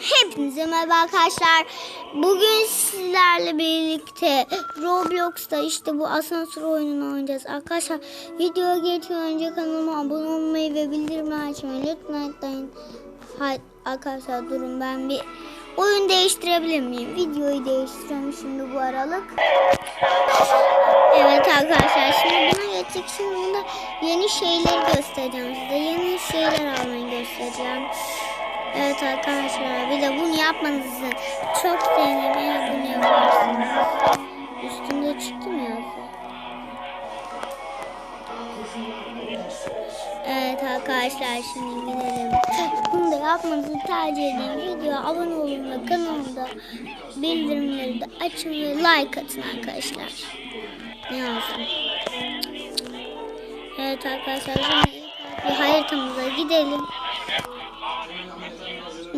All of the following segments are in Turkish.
Hepinize merhaba arkadaşlar. Bugün sizlerle birlikte Roblox'ta işte bu asansör oyununu oynayacağız. Arkadaşlar videoya geçmeden önce kanalıma abone olmayı ve bildirimleri açmayı lütfen unutmayın. Hayır arkadaşlar durun ben bir oyun değiştirebilir miyim? Videoyu değiştireceğim şimdi bu aralık. Evet arkadaşlar şimdi buna geçecek. Şimdi bunda yeni şeyleri göstereceğim size. Yeni şeyler almayı göstereceğim. Evet arkadaşlar bir de bunu yapmanızı çok sevinirim eğer bunu yaparsınız. Üstünde çıktı mı yazı? Evet arkadaşlar şimdi gidelim. Bunu da yapmanızı tercih ederim. Videoya abone olun ve kanalımda bildirimleri de açın ve like atın arkadaşlar. Ne olsun? Evet arkadaşlar şimdi bir haritamıza gidelim.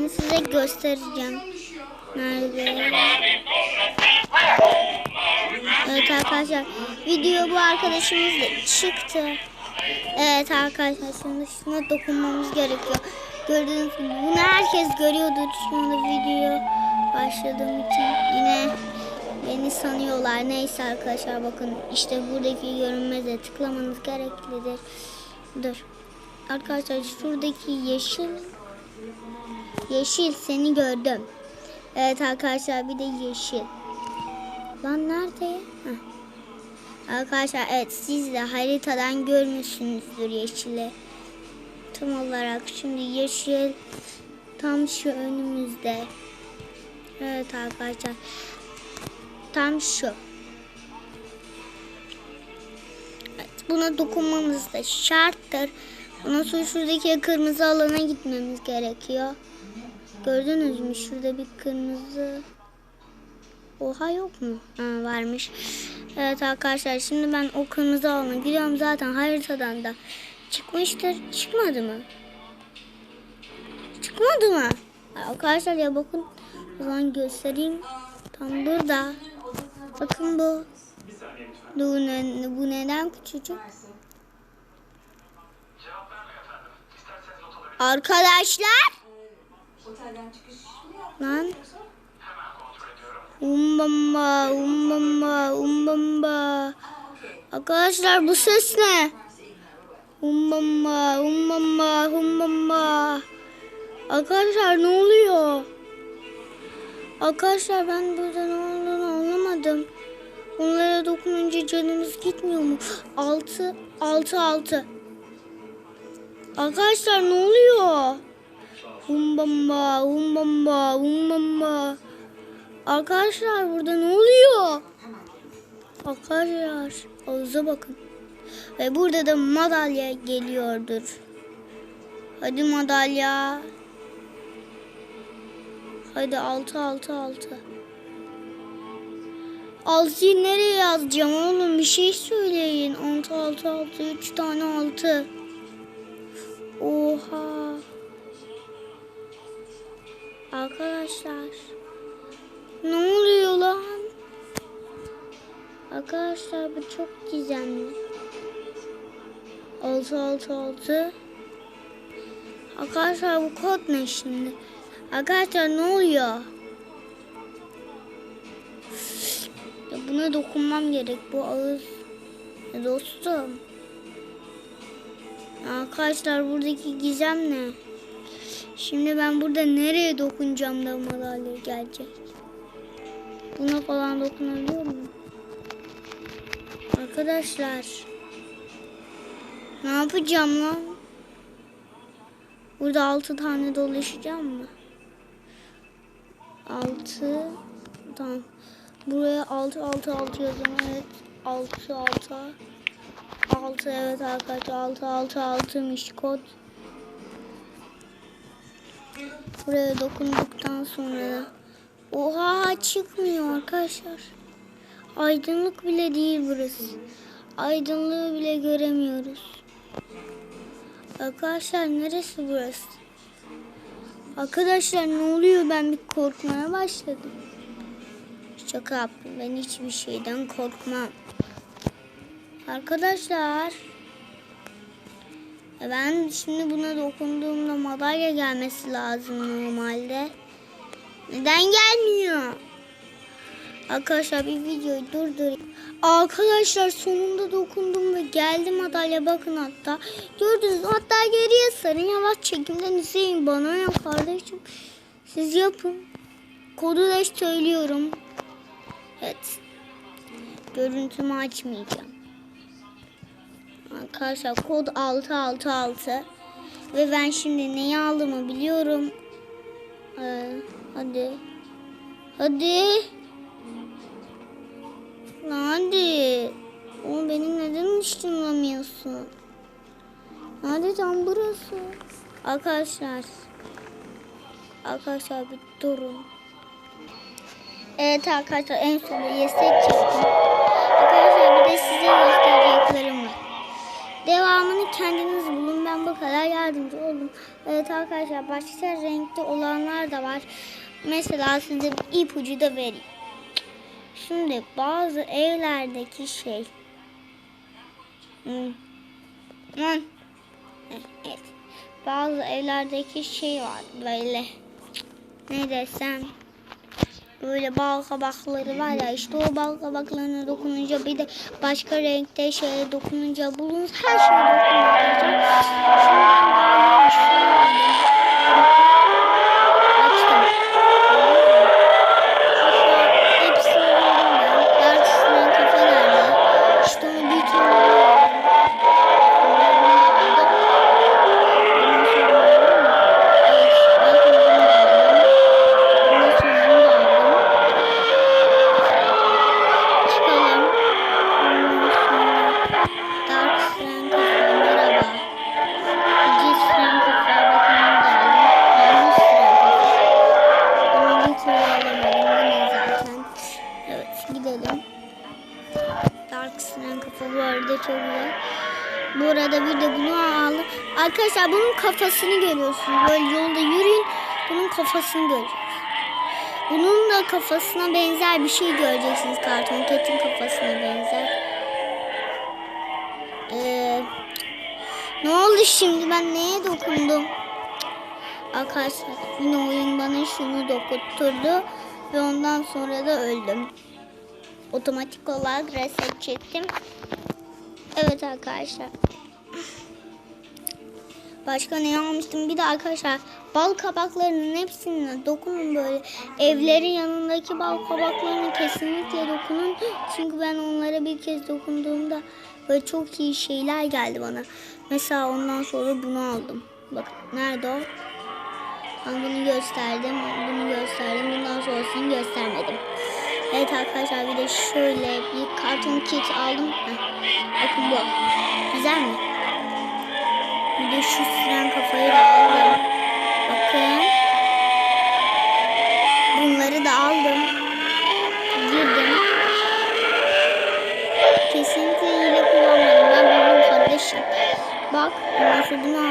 Şimdi size göstereceğim. Nerede? Evet arkadaşlar video bu arkadaşımız da çıktı. Evet arkadaşlar şimdi şuna dokunmamız gerekiyor. Gördüğünüz gibi bunu herkes görüyordur. Şu anda video başladığım için yine beni sanıyorlar. Neyse arkadaşlar bakın işte buradaki görünmeze tıklamanız gereklidir. Dur. Arkadaşlar şuradaki yeşil Yeşil seni gördüm. Evet arkadaşlar bir de yeşil. Lan nerede? Heh. Arkadaşlar evet siz de haritadan görmüşsünüzdür yeşili. Tam olarak şimdi yeşil tam şu önümüzde. Evet arkadaşlar. Tam şu. Evet, buna dokunmamız da şarttır. Ondan sonra şuradaki kırmızı alana gitmemiz gerekiyor. Gördünüz mü? Şurada bir kırmızı. Oha yok mu? Ha, varmış. Evet arkadaşlar şimdi ben o kırmızı alana gidiyorum. Zaten haritadan da çıkmıştır. Çıkmadı mı? Çıkmadı mı? Arkadaşlar ya bakın. O zaman göstereyim. Tam burada. Bakın bu. Bu, ne, bu neden küçücük? Arkadaşlar. Lan. Umbamba, umbamba, umbamba. Arkadaşlar bu ses ne? Umbamba, umbamba, umbamba. Arkadaşlar ne oluyor? Arkadaşlar ben burada ne olduğunu anlamadım. Onlara dokununca canımız gitmiyor mu? Altı, altı, altı. Arkadaşlar ne oluyor? Umbamba, umbamba, umbamba. Arkadaşlar burada ne oluyor? Arkadaşlar havuza bakın. Ve burada da madalya geliyordur. Hadi madalya. Hadi altı altı altı. Altıyı nereye yazacağım oğlum bir şey söyleyin. Altı altı altı üç tane altı. Oha. Arkadaşlar. Ne oluyor lan? Arkadaşlar bu çok gizemli. 6 6 6 Arkadaşlar bu kod ne şimdi? Arkadaşlar ne oluyor? Ya buna dokunmam gerek. Bu ağız. Dostum. Arkadaşlar buradaki gizem ne? Şimdi ben burada nereye dokunacağım da madalya gelecek? Buna falan dokunabiliyor muyum? Arkadaşlar. Ne yapacağım lan? Burada altı tane dolaşacağım mı? Altı. Tamam. Buraya altı altı altı yazalım. Evet. Altı altı. Altı evet arkadaşlar. Altı altı altıymış kod. Buraya dokunduktan sonra Oha çıkmıyor arkadaşlar. Aydınlık bile değil burası. Aydınlığı bile göremiyoruz. Arkadaşlar neresi burası? Arkadaşlar ne oluyor ben bir korkmaya başladım. Şaka yaptım ben hiçbir şeyden korkmam. Arkadaşlar ben şimdi buna dokunduğumda madalya gelmesi lazım normalde. Neden gelmiyor? Arkadaşlar bir videoyu durdurayım. Arkadaşlar sonunda dokundum ve geldi madalya bakın hatta. Gördünüz hatta geriye sarın yavaş çekimden izleyin bana ne kardeşim. Siz yapın. Kodu da söylüyorum. Evet. Görüntümü açmayacağım. Arkadaşlar kod 666 ve ben şimdi neyi aldığımı biliyorum. Ee, hadi. Hadi. Hadi. Oğlum benim neden ışınlamıyorsun? Hadi tam burası. Arkadaşlar. Arkadaşlar bir durun. Evet arkadaşlar en sonunda yesek çektim. Arkadaşlar bir de size göstereceklerim. Devamını kendiniz bulun. Ben bu kadar yardımcı oldum. Evet arkadaşlar başka renkte olanlar da var. Mesela size bir ipucu da vereyim. Şimdi bazı evlerdeki şey. Hmm. Lan. Evet. Bazı evlerdeki şey var böyle. Ne desem. Böyle bal kabakları var ya işte o bal kabaklarına dokununca bir de başka renkte şeye dokununca bulunuz her şeye dokunun arkadaşlar. Bu arada bir de bunu aldım. Arkadaşlar bunun kafasını görüyorsunuz. Böyle yolda yürüyün. Bunun kafasını göreceksiniz. Bunun da kafasına benzer bir şey göreceksiniz. Karton Cat'in kafasına benzer. Ee, ne oldu şimdi? Ben neye dokundum? Arkadaşlar yine oyun bana şunu dokutturdu. Ve ondan sonra da öldüm. Otomatik olarak reset çektim. Evet arkadaşlar. Başka ne almıştım? Bir de arkadaşlar bal kabaklarının hepsine dokunun böyle. Evlerin yanındaki bal kabaklarına kesinlikle dokunun. Çünkü ben onlara bir kez dokunduğumda böyle çok iyi şeyler geldi bana. Mesela ondan sonra bunu aldım. Bakın nerede o? Ben bunu gösterdim, bunu gösterdim. Bundan sonrasını göstermedim. Evet arkadaşlar bir de şöyle bir karton kit aldım. Heh. Bakın bu. Güzel mi? Bir de şu siren kafayı da aldım. Bakın. Bunları da aldım. Girdim. Kesinlikle hile kullanmadım. Ben buldum kardeşim. Bak. Sonra bunu